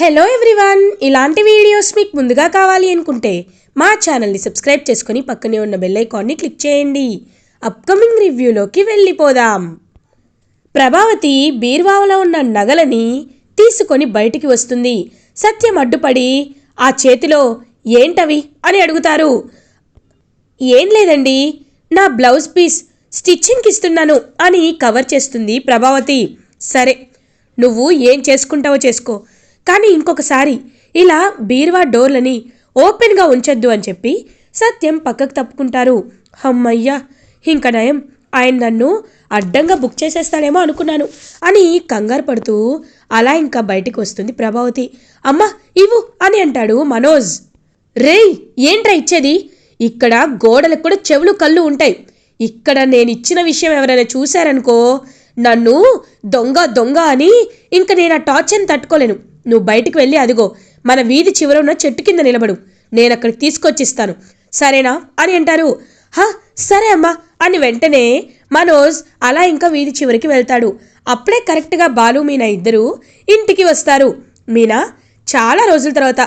Hello everyone ఇలాంటి videos మీకు ముందుగా కావాలి అనుకుంటే మా ఛానల్ని సబ్స్క్రైబ్ చేసుకొని పక్కనే ఉన్న బెల్ ఐకాన్ని క్లిక్ చేయండి. అప్కమింగ్ రివ్యూలోకి వెళ్ళిపోదాం. ప్రభావతి బీర్వావలో ఉన్న నగలని తీసుకొని బయటికి వస్తుంది. సత్యం అడ్డుపడి ఆ చేతిలో ఏంటవి? అని అడుగుతారు. ఏం లేదండి నా బ్లౌజ్ పీస్ స్టిచ్చింగ్కి ఇస్తున్నాను అని కవర్ చేస్తుంది ప్రభావతి. సరే నువ్వు ఏం చేసుకుంటావో చేసుకో. కానీ ఇంకొకసారి ఇలా బీరువా డోర్లని ఓపెన్గా ఉంచొద్దు అని చెప్పి సత్యం పక్కకు తప్పుకుంటారు. హమ్మయ్యా ఇంక నయం. ఆయన నన్ను అడ్డంగా బుక్ చేసేస్తాడేమో అనుకున్నాను అని కంగారు పడుతూ అలా ఇంకా బయటికి వస్తుంది ప్రభావతి. అమ్మ ఇవ్వు అని అంటాడు మనోజ్. రేయ్ ఏంట్రా ఇచ్చేది? ఇక్కడ గోడలకు కూడా చెవులు కళ్ళు ఉంటాయి. ఇక్కడ నేను ఇచ్చిన విషయం ఎవరైనా చూశారనుకో నన్ను దొంగ దొంగ అని ఇంక నేను ఆ టార్చర్ని తట్టుకోలేను. నువ్వు బయటికి వెళ్ళి అదిగో మన వీధి చివర ఉన్న చెట్టు కింద నిలబడు. నేను అక్కడికి తీసుకొచ్చిస్తాను. సరేనా? అని అంటారు. హా సరే అమ్మా అని వెంటనే మనోజ్ అలా ఇంకా వీధి చివరికి వెళ్తాడు. అప్పుడే కరెక్ట్గా బాలు మీనా ఇద్దరు ఇంటికి వస్తారు. మీనా చాలా రోజుల తర్వాత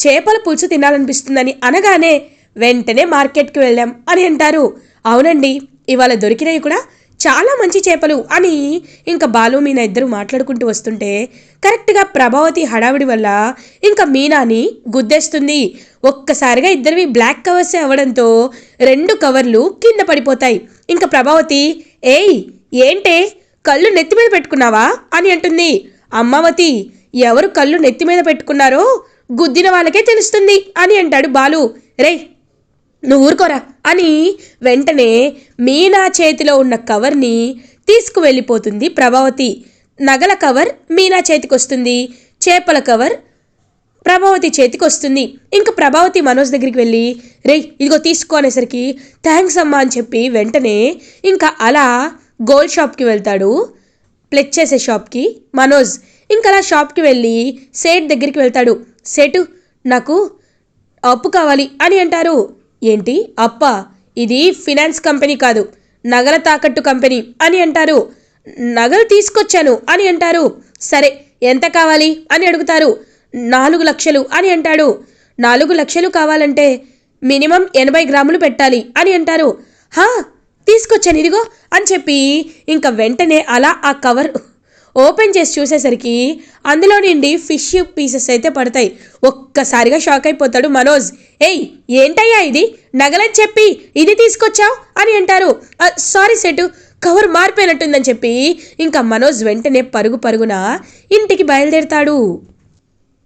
చేపల పులుసు తినాలనిపిస్తుందని అనగానే వెంటనే మార్కెట్కి వెళ్ళాం అని అంటారు. అవునండి ఇవాళ దొరికినవి కూడా చాలా మంచి చేపలు అని ఇంకా బాలు మీనా ఇద్దరు మాట్లాడుకుంటూ వస్తుంటే కరెక్ట్గా ప్రభావతి హడావిడి వల్ల ఇంకా మీనాని గుద్దేస్తుంది. ఒక్కసారిగా ఇద్దరివి బ్లాక్ కవర్సే అవ్వడంతో రెండు కవర్లు కింద పడిపోతాయి. ఇంకా ప్రభావతి ఏయ్ ఏంటే? కళ్ళు నెత్తి మీద పెట్టుకున్నావా? అని అంటుంది. అమ్మావతి ఎవరు కళ్ళు నెత్తి మీద పెట్టుకున్నారో గుద్దిన వాళ్ళకే తెలుస్తుంది అని అంటాడు బాలు. రేయ్ నువ్వు ఊరుకోరా అని వెంటనే మీనా చేతిలో ఉన్న కవర్ని తీసుకువెళ్ళిపోతుంది ప్రభావతి. నగల కవర్ మీనా చేతికి వస్తుంది చేపల కవర్ ప్రభావతి చేతికి వస్తుంది ఇంకా ప్రభావతి మనోజ్ దగ్గరికి వెళ్ళి రే ఇదిగో తీసుకో అనేసరికి థ్యాంక్స్ అమ్మా అని చెప్పి వెంటనే ఇంకా అలా గోల్డ్ షాప్కి వెళ్తాడు. ప్లెచ్ చేసే షాప్కి మనోజ్. ఇంకా అలా షాప్కి వెళ్ళి సేట్ దగ్గరికి వెళ్తాడు. సేటు నాకు అప్పు కావాలి అని అంటారు. ఏంటి? అప్ప ఇది ఫినాన్స్ కంపెనీ కాదు నగల తాకట్టు కంపెనీ అని అంటారు. నగలు తీసుకొచ్చాను అని అంటారు. సరే ఎంత కావాలి అని అడుగుతారు. నాలుగు లక్షలు అని అంటాడు. నాలుగు లక్షలు కావాలంటే మినిమం ఎనభై గ్రాములు పెట్టాలి అని అంటారు. హా తీసుకొచ్చాను ఇదిగో అని చెప్పి ఇంకా వెంటనే అలా ఆ కవర్ ఓపెన్ చేసి చూసేసరికి అందులో నుండి ఫిష్ పీసెస్ అయితే పడతాయి. ఒక్కసారిగా షాక్ అయిపోతాడు మనోజ్. ఏయ్ ఏంటయ్యా ఇది? నగలని చెప్పి ఇది తీసుకొచ్చావు? అని అంటారు. సారీ సెటు కవర్ మారిపోయినట్టుందని చెప్పి ఇంకా మనోజ్ వెంటనే పరుగు పరుగున ఇంటికి బయలుదేరతాడు.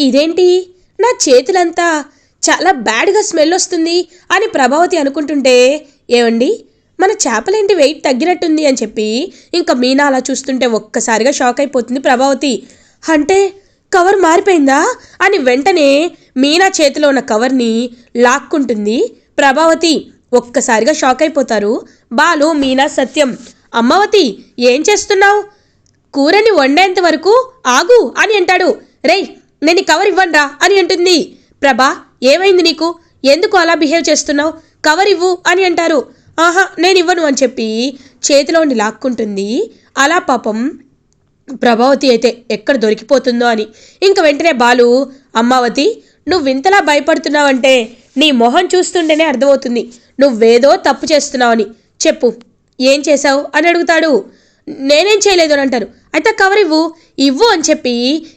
ఇదేంటి? నా చేతులంతా చాలా బ్యాడ్గా స్మెల్ వస్తుంది అని ప్రభావతి అనుకుంటుంటే ఏమండి? మన చేపలేంటి వెయిట్ తగ్గినట్టుంది అని చెప్పి ఇంకా మీనా అలా చూస్తుంటే ఒక్కసారిగా షాక్ అయిపోతుంది ప్రభావతి. అంటే కవర్ మారిపోయిందా? అని వెంటనే మీనా చేతిలో ఉన్న కవర్ని లాక్కుంటుంది ప్రభావతి. ఒక్కసారిగా షాక్ అయిపోతారు బాలు మీనా సత్యం. అమ్మవతి ఏం చేస్తున్నావు? కూరని వండేంత వరకు ఆగు అని అంటాడు. రేయ్ నేను కవర్ ఇవ్వనురా అని అంటుంది. ప్రభా ఏమైంది నీకు? ఎందుకు అలా బిహేవ్ చేస్తున్నావు? కవర్ ఇవ్వు అని అంటారు. ఆహా నేను ఇవ్వను అని చెప్పి చేతిలోని లాక్కుంటుంది. అలా పాపం ప్రభావతి అయితే ఎక్కడ దొరికిపోతుందో అని. ఇంక వెంటనే బాలు అమ్మావతి నువ్వు ఇంతలా భయపడుతున్నావంటే నీ మొహం చూస్తుంటేనే అర్థమవుతుంది. నువ్వేదో తప్పు చేస్తున్నావని చెప్పు ఏం చేశావు? అని అడుగుతాడు. నేనేం చేయలేదు అని అంటారు. అయితే కవర్ ఇవ్వు ఇవ్వు అని చెప్పి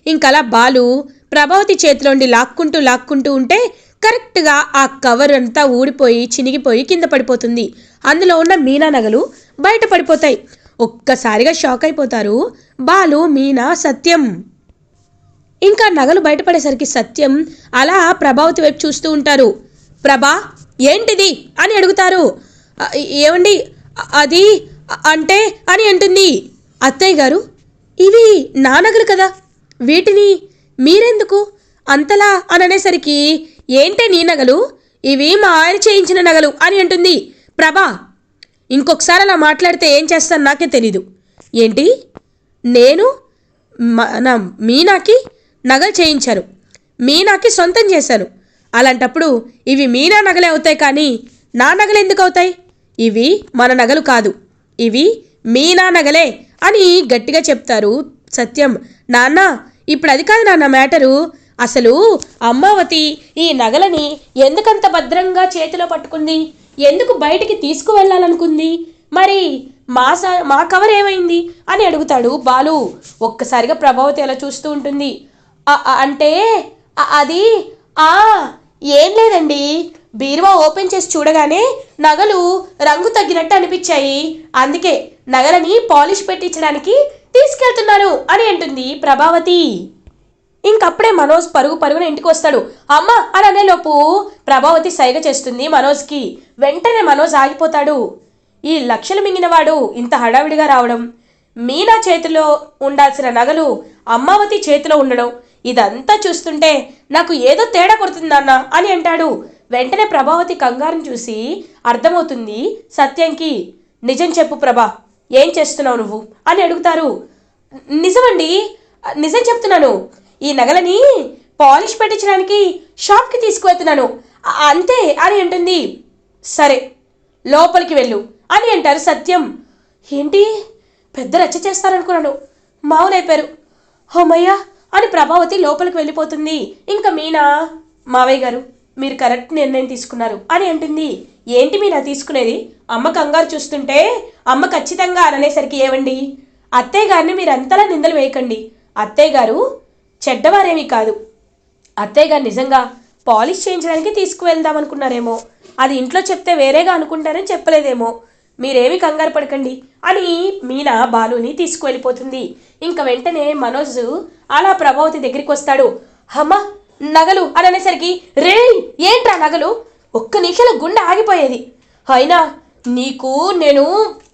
ఇంకలా బాలు ప్రభావతి చేతిలోండి లాక్కుంటూ లాక్కుంటూ ఉంటే కరెక్ట్గా ఆ కవర్ అంతా ఊడిపోయి చినిగిపోయి కింద పడిపోతుంది. అందులో ఉన్న మీనా నగలు బయట పడిపోతాయి. ఒక్కసారిగా షాక్ అయిపోతారు. బాలు మీనా సత్యం. ఇంకా నగలు బయటపడేసరికి సత్యం అలా ప్రభావతి వైపు చూస్తూ ఉంటారు. ప్రభా ఏంటిది? అని అడుగుతారు. ఏమండి? అది అంటే అని అంటుంది. అత్తయ్య గారు ఇవి నా నగలు కదా. వీటిని మీరెందుకు? అంతలా అని అనేసరికి ఏంటే నీ నగలు? ఇవి మా ఆయన చేయించిన నగలు అని అంటుంది ప్రభా. ఇంకొకసారి అలా మాట్లాడితే ఏం చేస్తాను నాకే తెలీదు. ఏంటి? నేను మన మీనాకి నగలు చేయించాను. మీనాకి సొంతం చేశాను. అలాంటప్పుడు ఇవి మీనా నగలే అవుతాయి కానీ నా నగలు ఎందుకు అవుతాయి? ఇవి మన నగలు కాదు. ఇవి మీనా నగలే అని గట్టిగా చెప్తారు సత్యం. నాన్న ఇప్పుడు అది కాదు నాన్న మ్యాటరు. అసలు అమ్మావతి ఈ నగలని ఎందుకంత భద్రంగా చేతిలో పట్టుకుంది? ఎందుకు బయటికి తీసుకువెళ్ళాలనుకుంది? మరి మా స మా కవర్ ఏమైంది? అని అడుగుతాడు బాలు. ఒక్కసారిగా ప్రభావతి అలా చూస్తూ ఉంటుంది. అంటే అది ఆ ఏం లేదండి. బీరువా ఓపెన్ చేసి చూడగానే నగలు రంగు తగ్గినట్టు అనిపించాయి. అందుకే నగలని పాలిష్ పెట్టించడానికి తీసుకెళ్తున్నాను అని అంటుంది ప్రభావతి. ఇంకప్పుడే మనోజ్ పరుగు పరుగున ఇంటికి వస్తాడు. అమ్మ అని అనేలోపు ప్రభావతి సైగ చేస్తుంది మనోజ్కి. వెంటనే మనోజ్ ఆగిపోతాడు. ఈ లక్షలు మింగినవాడు ఇంత హడావిడిగా రావడం మీనా చేతిలో ఉండాల్సిన నగలు అమ్మావతి చేతిలో ఉండడం ఇదంతా చూస్తుంటే నాకు ఏదో తేడా కొడుతుందన్న అని అంటాడు. వెంటనే ప్రభావతి కంగారుని చూసి అర్థమవుతుంది సత్యంకి నిజం చెప్పు ప్రభా ఏం చేస్తున్నావు నువ్వు? అని అడుగుతారు. నిజమండి నిజం చెప్తున్నాను. ఈ నగలని పాలిష్ పెట్టించడానికి షాప్కి తీసుకువెళ్తున్నాను. అంతే అని అంటుంది. సరే లోపలికి వెళ్ళు అని అంటారు సత్యం. ఏంటి? పెద్ద రచ్చ చేస్తారనుకున్నాను. మావులైపోయారు. హోమయ్య అని ప్రభావతి లోపలికి వెళ్ళిపోతుంది. ఇంకా మీనా? మావయ్య గారు మీరు కరెక్ట్ నిర్ణయం తీసుకున్నారు అని అంటుంది. ఏంటి మీనా తీసుకునేది? అమ్మ కంగారు చూస్తుంటే అమ్మ ఖచ్చితంగా అననేసరికి ఏవండి? అత్తయ్య గారిని మీరు అంతలా నిందలు వేయకండి. అత్తయ్య గారు చెడ్డవారేమీ కాదు. అత్తయ్యగారు నిజంగా పాలిష్ చేయించడానికి తీసుకువెళ్దాం అనుకున్నారేమో అది ఇంట్లో చెప్తే వేరేగా అనుకుంటారని చెప్పలేదేమో. మీరేమి కంగారు పడకండి అని మీనా బాలుని తీసుకువెళ్ళిపోతుంది. ఇంకా వెంటనే మనోజ్ అలా ప్రభావతి దగ్గరికి వస్తాడు. హమ్మ నగలు అని అనేసరికి రే ఏంట్రా నగలు? ఒక్క నిమిషంలో గుండె ఆగిపోయేది. అయినా నీకు నేను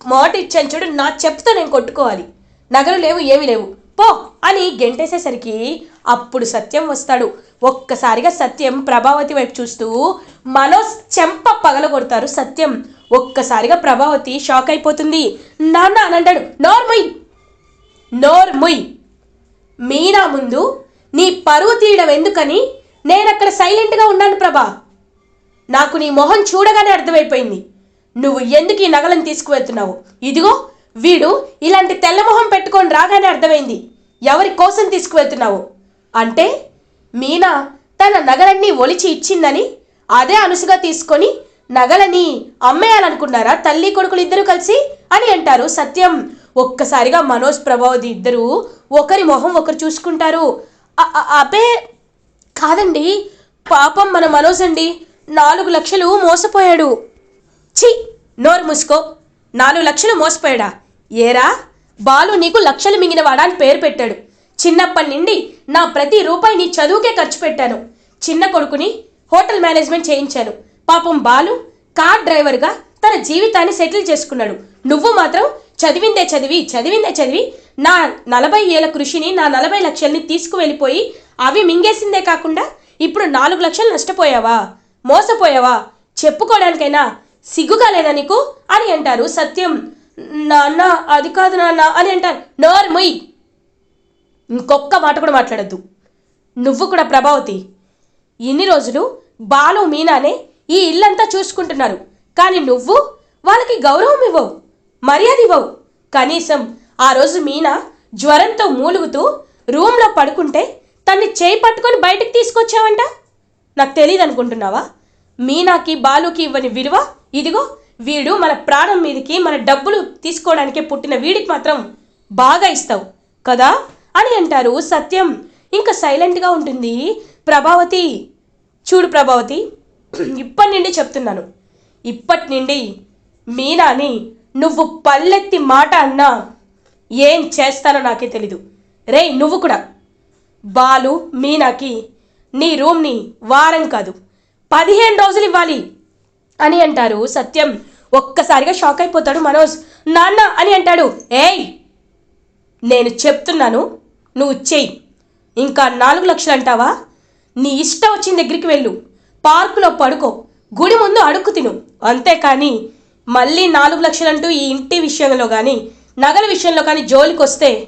మాట ఇచ్చాను చూడు నా చెప్తే నేను కొట్టుకోవాలి. నగలు లేవు ఏమీ లేవు. పో. అని గెంటేసేసరికి అప్పుడు సత్యం వస్తాడు. ఒక్కసారిగా సత్యం ప్రభావతి వైపు చూస్తూ మనోజ్ చెంప పగల కొడతారు సత్యం. ఒక్కసారిగా ప్రభావతి షాక్ అయిపోతుంది. నాన్న అని అంటాడు. నోర్ముయ్ నోర్ముయ్ మీనా ముందు నీ పరువు తీయడం ఎందుకని? నేను అక్కడ సైలెంట్గా ఉన్నాను ప్రభా. నాకు నీ మొహం చూడగానే అర్థమైపోయింది. నువ్వు ఎందుకు ఈ నగలను తీసుకువెళ్తున్నావు? ఇదిగో వీడు ఇలాంటి తెల్ల మొహం పెట్టుకొని రాగానే అర్థమైంది. ఎవరి కోసం తీసుకువెళ్తున్నావు? అంటే మీనా తన నగలన్నీ ఒలిచి ఇచ్చిందని అదే అనుసుగా తీసుకొని నగలని అమ్మేయాలనుకున్నారా? తల్లి కొడుకులు ఇద్దరు కలిసి అని అంటారు. సత్యం ఒక్కసారిగా మనోజ్ ప్రభావతి ఇద్దరు ఒకరి మొహం ఒకరు చూసుకుంటారు. అబే కాదండి. పాపం మన మనోజ్ అండి. నాలుగు లక్షలు మోసపోయాడు. ఛీ నోరు మూసుకో. నాలుగు లక్షలు మోసపోయాడా? ఏరా? బాలు నీకు లక్షలు మింగినవాడా అని పేరు పెట్టాడు. చిన్నప్పటి నుండి నా ప్రతి రూపాయి నీ చదువుకే ఖర్చు పెట్టాను. చిన్న కొడుకుని హోటల్ మేనేజ్మెంట్ చేయించాను. పాపం బాలు కార్ డ్రైవర్గా తన జీవితాన్ని సెటిల్ చేసుకున్నాడు. నువ్వు మాత్రం చదివిందే చదివి చదివిందే చదివి నా నలభై ఏళ్ళ కృషిని నా నలభై లక్షల్ని తీసుకువెళ్ళిపోయి అవి మింగేసిందే కాకుండా ఇప్పుడు నాలుగు లక్షలు నష్టపోయావా? మోసపోయావా? చెప్పుకోవడానికైనా సిగ్గుగా లేదా నీకు? అని అంటారు సత్యం. నాన్న అది కాదు నాన్న అని అంటారు నోర్ మొయ్. ఇంకొక్క మాట కూడా మాట్లాడద్దు. నువ్వు కూడా ప్రభావతి ఇన్ని రోజులు బాలు మీనానే ఈ ఇల్లంతా చూసుకుంటున్నారు. కానీ నువ్వు వాళ్ళకి గౌరవం ఇవ్వవు మర్యాద ఇవ్వవు. కనీసం ఆ రోజు మీనా జ్వరంతో మూలుగుతూ రూమ్లో పడుకుంటే తన్ని చేయి పట్టుకొని బయటకు తీసుకొచ్చావంట? నాకు తెలియదు అనుకుంటున్నావా మీనాకి బాలుకి ఇవ్వని విలువ ఇదిగో వీడు మన ప్రాణం మీదకి మన డబ్బులు తీసుకోవడానికే పుట్టిన వీడికి మాత్రం బాగా ఇస్తావు. కదా? అని అంటారు సత్యం. ఇంకా సైలెంట్గా ఉంటుంది. ప్రభావతి చూడు ప్రభావతి ఇప్పటి నుండి చెప్తున్నాను. ఇప్పటి నుండి మీనాని నువ్వు పల్లెత్తి మాట అన్నా ఏం చేస్తానో నాకే తెలీదు. రేయ్ నువ్వు కూడా. బాలు మీనాకి నీ రూమ్ని వారం కాదు. పదిహేను రోజులు ఇవ్వాలి అని అంటారు సత్యం. ఒక్కసారిగా షాక్ అయిపోతాడు మనోజ్. నాన్న అని అంటాడు. ఏయ్ నేను చెప్తున్నాను నువ్వు చెయ్యి. ఇంకా నాలుగు లక్షలు అంటావా? నీ ఇష్టం వచ్చిన దగ్గరికి వెళ్ళు. పార్కులో పడుకో. గుడి ముందు అడుక్కు తిను. అంతేకాని మళ్ళీ నాలుగు లక్షలంటూ ఈ ఇంటి విషయంలో కానీ నగల విషయంలో కానీ జోలికి వస్తే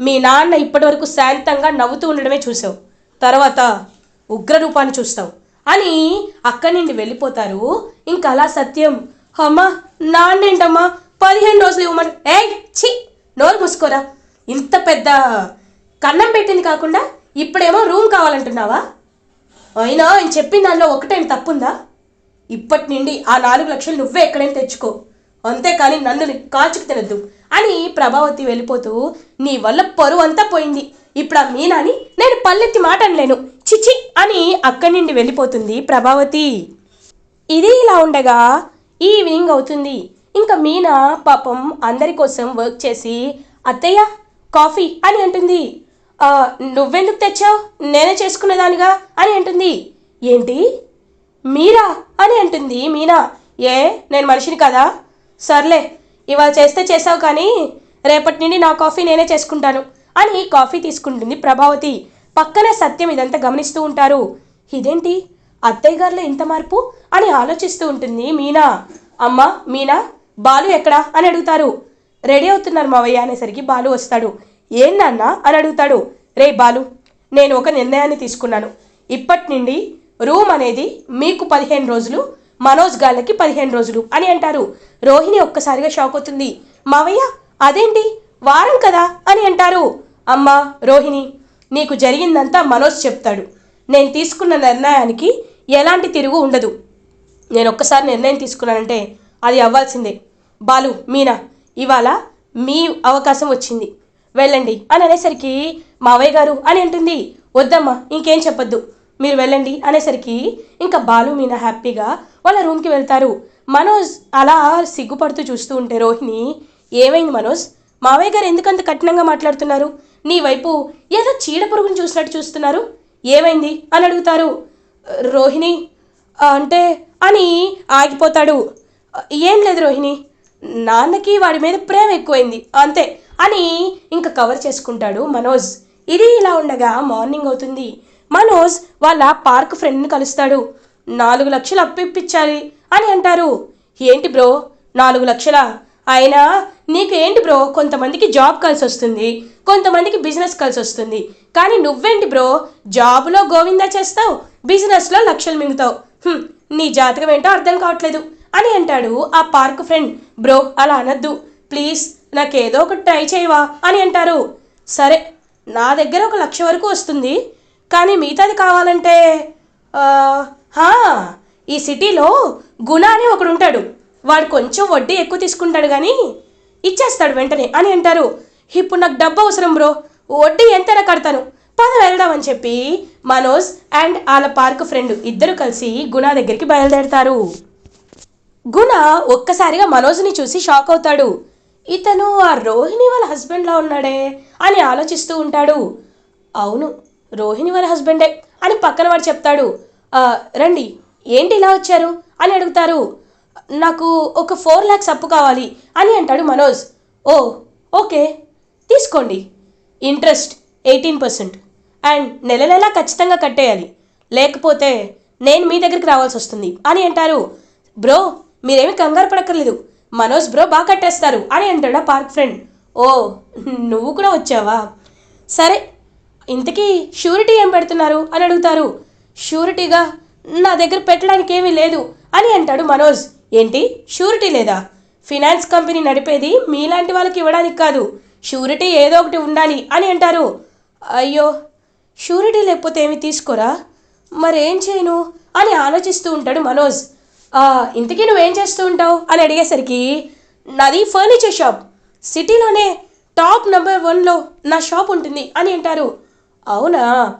మీ నాన్న ఇప్పటివరకు శాంతంగా నవ్వుతూ ఉండడమే చూసావు. తర్వాత ఉగ్రరూపాన్ని చూస్తావు. అని అక్కడి నుండి వెళ్ళిపోతారు. ఇంకా అలా సత్యం అమ్మా నాన్నేంటమ్మా? పదిహేను రోజులు ఇవ్వమని. ఏ ఛీ నోరు మూసుకోరా. ఇంత పెద్ద కన్నం పెట్టింది కాకుండా ఇప్పుడేమో రూమ్ కావాలంటున్నావా? అయినా ఆయన చెప్పిన దానిలో ఒకటేం తప్పుందా? ఇప్పటి నుండి ఆ నాలుగు లక్షలు నువ్వే ఎక్కడైనా తెచ్చుకో. అంతేకాని నన్ను కాల్చుకు తినద్దు అని ప్రభావతి వెళ్ళిపోతూ నీ వల్ల పరువు అంతా పోయింది. ఇప్పుడు ఆ మీనాని నేను పల్లెత్తి మాట అనలేను. చిచి అని అక్కడి నుండి వెళ్ళిపోతుంది ప్రభావతి. ఇది ఇలా ఉండగా ఈవినింగ్ అవుతుంది. ఇంకా మీనా పాపం అందరి కోసం వర్క్ చేసి అత్తయ్య కాఫీ అని అంటుంది. నువ్వెందుకు తెచ్చావు? నేనే చేసుకునేదానిగా అని అంటుంది. ఏంటి? మీరా? అని అంటుంది మీనా. ఏ నేను మనిషిని కదా? సర్లే ఇవాళ చేస్తే చేసావు కానీ రేపటి నుండి నా కాఫీ నేనే చేసుకుంటాను అని కాఫీ తీసుకుంటుంది ప్రభావతి. పక్కనే సత్యం ఇదంతా గమనిస్తూ ఉంటారు. ఇదేంటి? అత్తయ్య గారిలో ఇంత మార్పు? అని ఆలోచిస్తూ ఉంటుంది మీనా. అమ్మ మీనా బాలు ఎక్కడా? అని అడుగుతారు. రెడీ అవుతున్నారు మావయ్య అనేసరికి బాలు వస్తాడు. ఏం నాన్న? అని అడుగుతాడు. రే బాలు నేను ఒక నిర్ణయాన్ని తీసుకున్నాను. ఇప్పటి నుండి రూమ్ అనేది మీకు పదిహేను రోజులు మనోజ్ గాళ్ళకి పదిహేను రోజులు అని అంటారు. రోహిణి ఒక్కసారిగా షాక్ అవుతుంది. మావయ్య అదేంటి? వారం కదా? అని అంటారు. అమ్మ రోహిణి నీకు జరిగిందంతా మనోజ్ చెప్తాడు. నేను తీసుకున్న నిర్ణయానికి ఎలాంటి తిరుగు ఉండదు. నేను ఒక్కసారి నిర్ణయం తీసుకున్నానంటే అది అవ్వాల్సిందే. బాలు మీనా ఇవాళ మీ అవకాశం వచ్చింది. వెళ్ళండి అని అనేసరికి మావయ్య గారు అని అంటుంది. వద్దమ్మా ఇంకేం చెప్పొద్దు. మీరు వెళ్ళండి అనేసరికి ఇంకా బాలు మీనా హ్యాపీగా వాళ్ళ రూమ్కి వెళ్తారు. మనోజ్ అలా సిగ్గుపడుతూ చూస్తూ ఉంటే రోహిణి ఏమైంది మనోజ్? మావయ్య గారు ఎందుకంత కఠినంగా మాట్లాడుతున్నారు? నీ వైపు ఏదో చీడ పురుగుని చూసినట్టు చూస్తున్నారు? ఏమైంది? అని అడుగుతారు. రోహిణి? అంటే అని ఆగిపోతాడు. ఏం లేదు రోహిణి నాన్నకి వాడి మీద ప్రేమ ఎక్కువైంది అంతే అని ఇంకా కవర్ చేసుకుంటాడు మనోజ్. ఇది ఇలా ఉండగా మార్నింగ్ అవుతుంది. మనోజ్ వాళ్ళ పార్క్ ఫ్రెండ్ని కలుస్తాడు. నాలుగు లక్షలు అప్పిప్పించాలి అని అంటారు. ఏంటి బ్రో నాలుగు లక్షల? అయినా నీకు ఏంటి బ్రో కొంతమందికి జాబ్ కలిసి వస్తుంది కొంతమందికి బిజినెస్ కలిసి వస్తుంది. కానీ నువ్వేంటి బ్రో జాబ్లో గోవిందా చేస్తావు బిజినెస్లో లక్షలు మింగుతావు. నీ జాతకం ఏంటో అర్థం కావట్లేదు. అని అంటాడు ఆ పార్క్ ఫ్రెండ్. బ్రో అలా అనద్దు. ప్లీజ్ నాకేదో ఒకటి ట్రై చేయవా? అని అంటారు. సరే నా దగ్గర ఒక లక్ష వరకు వస్తుంది. కానీ మిగతాది కావాలంటే ఈ సిటీలో గుణ అని ఒకడు ఉంటాడు. వాడు కొంచెం వడ్డీ ఎక్కువ తీసుకుంటాడు కానీ ఇచ్చేస్తాడు వెంటనే అని అంటారు. ఇప్పుడు నాకు డబ్బు అవసరం బ్రో. వడ్డీ ఎంతైనా కడతాను. పద వెళ్దాం అని చెప్పి మనోజ్ అండ్ వాళ్ళ పార్క్ ఫ్రెండ్ ఇద్దరు కలిసి గుణ దగ్గరికి బయలుదేరతారు. గుణ ఒక్కసారిగా మనోజ్ని చూసి షాక్ అవుతాడు. ఇతను ఆ రోహిణి వాళ్ళ హస్బెండ్లా ఉన్నాడే అని ఆలోచిస్తూ ఉంటాడు. అవును రోహిణి వాళ్ళ హస్బెండే అని పక్కన వాడు చెప్తాడు. రండి ఏంటి ఇలా వచ్చారు? అని అడుగుతారు. నాకు ఒక ఫోర్ ల్యాక్స్ అప్పు కావాలి అని అంటాడు మనోజ్. ఓ ఓకే తీసుకోండి. Interest eighteen percent. అండ్ నెల నెలా ఖచ్చితంగా కట్టేయాలి. లేకపోతే నేను మీ దగ్గరికి రావాల్సి వస్తుంది. అని అంటారు. బ్రో మీరేమి కంగారు పడక్కర్లేదు. మనోజ్ బ్రో బాగా కట్టేస్తారు అని అంటాడు ఆ పార్క్ ఫ్రెండ్. ఓ నువ్వు కూడా వచ్చావా? సరే ఇంతకీ షూరిటీ ఏం పెడుతున్నారు? అని అడుగుతారు. షూరిటీగా నా దగ్గర పెట్టడానికి ఏమీ లేదు అని అంటాడు మనోజ్. ఏంటి? షూరిటీ లేదా? ఫినాన్స్ కంపెనీ నడిపేది మీలాంటి వాళ్ళకి ఇవ్వడానికి కాదు. షూరిటీ ఏదో ఒకటి ఉండాలి అని అంటారు. అయ్యో షూరిటీ లేకపోతే ఏమి తీసుకోరా? మరేం చేయను? అని ఆలోచిస్తూ ఉంటాడు మనోజ్. ఇంతకీ నువ్వేం చేస్తూ ఉంటావు? అని అడిగేసరికి నాది ఫర్నిచర్ షాప్. సిటీలోనే టాప్ నెంబర్ వన్లో నా షాప్ ఉంటుంది అని అంటారు. అవునా?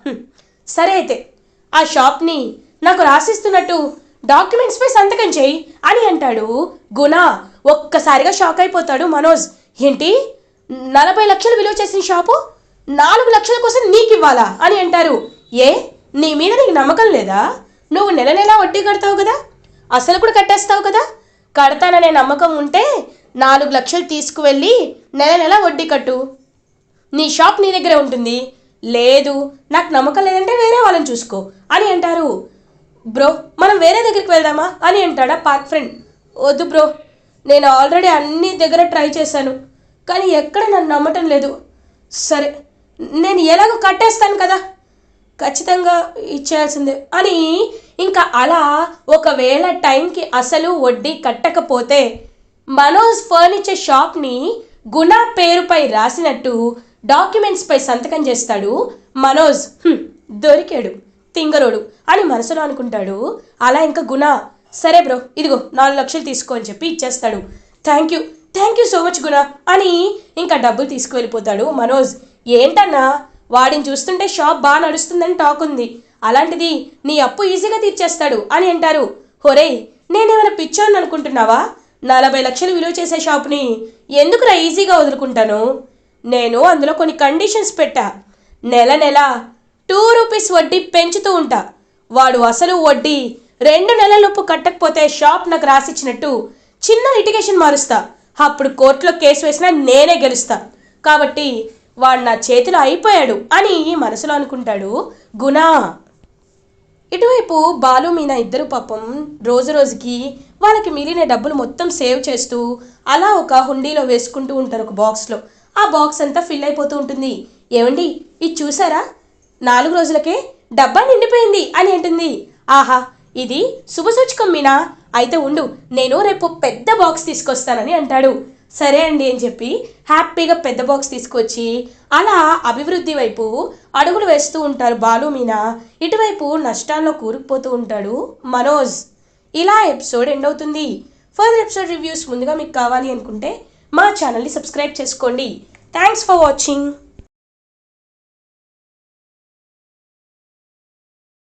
సరే అయితే ఆ షాప్ని నాకు రాసిస్తున్నట్టు డాక్యుమెంట్స్పై సంతకం చేయి అని అంటాడు గుణ. ఒక్కసారిగా షాక్ అయిపోతాడు మనోజ్. ఏంటి? నలభై లక్షలు విలువ చేసిన షాపు? నాలుగు లక్షల కోసం నీకు ఇవ్వాలా అని అంటారు. ఏ? నీ మీద నీకు నమ్మకం లేదా? నువ్వు నెల నెలా వడ్డీ కడతావు కదా? అసలు కూడా కట్టేస్తావు కదా? కడతాననే నమ్మకం ఉంటే నాలుగు లక్షలు తీసుకువెళ్ళి నెల నెల వడ్డీ కట్టు. నీ షాప్ నీ దగ్గరే ఉంటుంది. లేదు నాకు నమ్మకం లేదంటే వేరే వాళ్ళని చూసుకో అని అంటారు. బ్రో మనం వేరే దగ్గరికి వెళ్దామా అని అంటాడా పార్క్ ఫ్రెండ్. వద్దు బ్రో నేను ఆల్రెడీ అన్ని దగ్గర ట్రై చేశాను. కానీ ఎక్కడ నన్ను నమ్మటం లేదు. సరే నేను ఎలాగో కట్టేస్తాను కదా. ఖచ్చితంగా ఇచ్చేయాల్సిందే. అని ఇంకా అలా ఒకవేళ టైంకి అసలు వడ్డీ కట్టకపోతే మనోజ్ ఫర్నిచర్ షాప్ని గుణ పేరుపై రాసినట్టు డాక్యుమెంట్స్పై సంతకం చేస్తాడు మనోజ్. దొరికాడు తింగరోడు అని మనసులో అనుకుంటాడు. అలా ఇంకా గుణ సరే బ్రో ఇదిగో నాలుగు లక్షలు తీసుకో అని చెప్పి ఇచ్చేస్తాడు. Thank you thank you so much Guna అని ఇంకా డబ్బులు తీసుకువెళ్ళిపోతాడు మనోజ్. ఏంటన్నా? వాడిని చూస్తుంటే షాప్ బాగా నడుస్తుందని టాక్ ఉంది అలాంటిది నీ అప్పు ఈజీగా తీర్చేస్తాడు అని అంటారు. హొరే నేనేమైనా పిచ్చోని అనుకుంటున్నావా? నలభై లక్షలు విలువ చేసే షాప్ని ఎందుకురా ఈజీగా వదులుకుంటాను? నేను అందులో కొన్ని కండిషన్స్ పెట్టా. నెల నెల టూ రూపీస్ వడ్డీ పెంచుతూ ఉంటా. వాడు అసలు వడ్డీ రెండు నెలలలోపు కట్టకపోతే షాప్ నాకు రాసిచ్చినట్టు చిన్న లిటిగేషన్ మారుస్తా. అప్పుడు కోర్టులో కేసు వేసినా నేనే గెలుస్తా. కాబట్టి వాడు నా చేతిలో అయిపోయాడు అని మనసులో అనుకుంటాడు. గుణా! ఇటువైపు బాలు మీనా ఇద్దరు పాపం రోజు రోజుకి వాళ్ళకి మిగిలిన డబ్బులు మొత్తం సేవ్ చేస్తూ అలా ఒక హుండీలో వేసుకుంటూ ఉంటారు ఒక బాక్స్లో. ఆ బాక్స్ అంతా ఫిల్ అయిపోతూ ఉంటుంది. ఏమండి ఇది చూసారా? నాలుగు రోజులకే డబ్బా నిండిపోయింది అని అంటుంది. ఆహా ఇది శుభసూచకం మీనా. అయితే ఉండు నేను రేపు పెద్ద బాక్స్ తీసుకొస్తానని అంటాడు. సరే అండి అని చెప్పి హ్యాపీగా పెద్ద బాక్స్ తీసుకొచ్చి అలా అభివృద్ధి వైపు అడుగులు వేస్తూ ఉంటారు బాలు మీనా. ఇటువైపు నష్టాల్లో కూరుకుపోతూ ఉంటాడు మనోజ్. ఇలా ఎపిసోడ్ ఎండ్ అవుతుంది. ఫర్దర్ ఎపిసోడ్ రివ్యూస్ ముందుగా మీకు కావాలి అనుకుంటే మా ఛానల్ని సబ్స్క్రైబ్ చేసుకోండి. Thanks for watching.